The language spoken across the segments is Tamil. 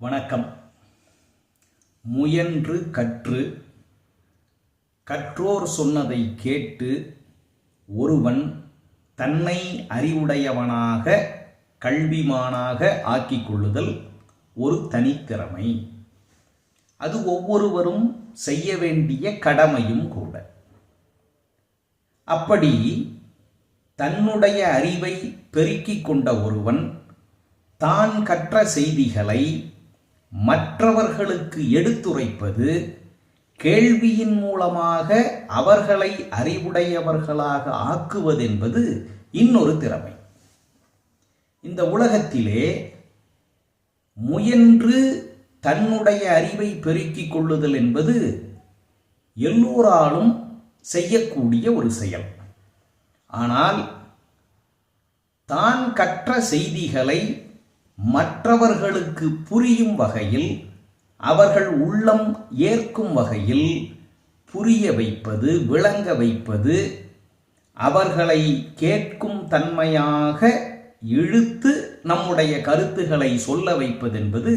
வணக்கம். முயன்று கற்று கற்றோர் சொன்னதை கேட்டு ஒருவன் தன்னை அறிவுடையவனாக கல்விமானாக ஆக்கிக் கொள்ளுதல் ஒரு தனித்திறமை. அது ஒவ்வொருவரும் செய்ய வேண்டிய கடமையும் கூட. அப்படி தன்னுடைய அறிவை பெருக்கிக் கொண்ட ஒருவன் தான் கற்ற செய்திகளை மற்றவர்களுக்கு எடுத்துரைப்பது கேள்வியின் மூலமாக அவர்களை அறிவுடையவர்களாக ஆக்குவதென்பது இன்னொரு திறமை. இந்த உலகத்திலே முயன்று தன்னுடைய அறிவை பெருக்கிக் கொள்ளுதல் என்பது எல்லோராலும் செய்யக்கூடிய ஒரு செயல். ஆனால் தான் கற்ற செய்திகளை மற்றவர்களுக்கு புரியும் வகையில் அவர்கள் உள்ளம் ஏற்கும் வகையில் புரிய வைப்பது விளங்க வைப்பது அவர்களை கேட்கும் தன்மையாக இழுத்து நம்முடைய கருத்துக்களை சொல்ல வைப்பது என்பது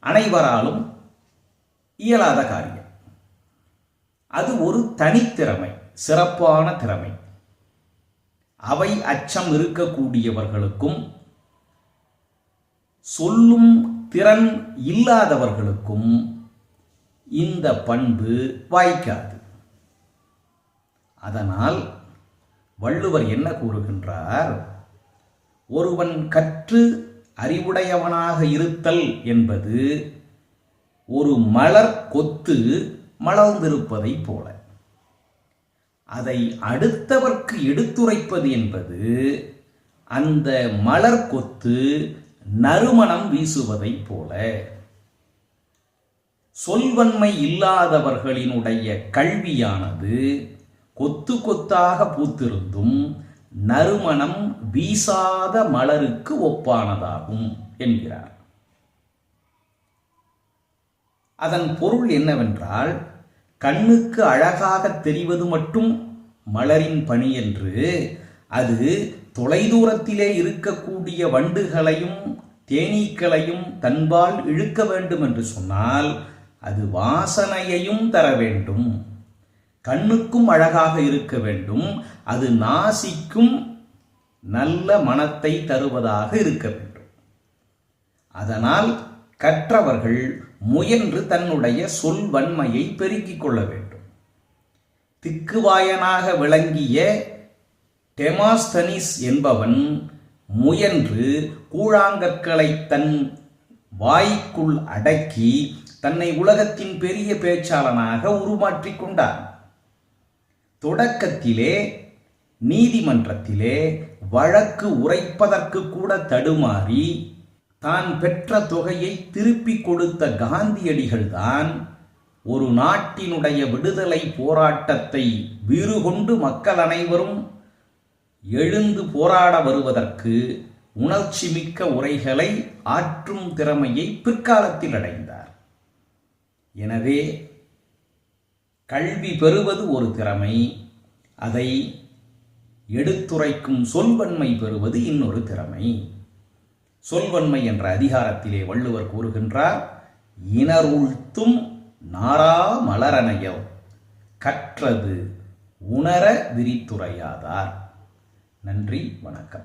அனைவராலும் இயலாத காரியம். அது ஒரு தனித்திறமை சிறப்பான திறமை. அவை அச்சம் இருக்கக்கூடியவர்களுக்கும் சொல்லும் திறன் இல்லாதவர்களுக்கும் இந்த பண்பு வாய்க்காது. அதனால் வள்ளுவர் என்ன கூறுகின்றார்? ஒருவன் கற்று அறிவுடையவனாக இருத்தல் என்பது ஒரு மலர் கொத்து மலர்ந்திருப்பதைப் போல. அதை அடுத்தவர்க்கு எடுத்துரைப்பது என்பது அந்த மலர் கொத்து நறுமணம் வீசுவதைப் போல. சொல்வன்மை இல்லாதவர்களினுடைய கல்வியானது கொத்து கொத்தாக பூத்திருந்தும் நறுமணம் வீசாத மலருக்கு ஒப்பானதாகும் என்கிறார். அதன் பொருள் என்னவென்றால் கண்ணுக்கு அழகாக தெரிவது மட்டும் மலரின் பணி என்று அது தொலைதூரத்திலே இருக்கக்கூடிய வண்டுகளையும் தேனீக்களையும் தன்பால் இழுக்க வேண்டும் என்று சொன்னால் அது வாசனையையும் தர வேண்டும். கண்ணுக்கும் அழகாக இருக்க வேண்டும். அது நாசிக்கும் நல்ல மனத்தை தருவதாக இருக்க வேண்டும். அதனால் கற்றவர்கள் முயன்று தன்னுடைய சொல் வன்மையை பெருக்கிக் கொள்ள வேண்டும். திக்குவாயனாக விளங்கிய டெமாஸ்தனிஸ் என்பவன் முயன்று கூழாங்கற்களை தன் வாய்க்குள் அடக்கி தன்னை உலகத்தின் பெரிய பேச்சாளனாக உருமாற்றிக் கொண்டார் தொடக்கத்திலே நீதிமன்றத்திலே வழக்கு உரைப்பதற்கு கூட தடுமாறி தான் பெற்ற தொகையை திருப்பிக் கொடுத்த காந்தியடிகள்தான் ஒரு நாட்டினுடைய விடுதலை போராட்டத்தை வீறுகொண்டு மக்கள் அனைவரும் எழுந்து போராட வருவதற்கு உணர்ச்சி மிக்க உரைகளை ஆற்றும் திறமையை பிற்காலத்தில் அடைந்தார். எனவே கல்வி பெறுவது ஒரு திறமை அதை எடுத்துரைக்கும் சொல்வன்மை பெறுவது இன்னொரு திறமை. சொல்வன்மை என்ற அதிகாரத்திலே வள்ளுவர் கூறுகின்றார் இனருழ்த்தும் நாரா மலரனையோ கற்றது உணர விரித்துரையாதார். நன்றி வணக்கம்.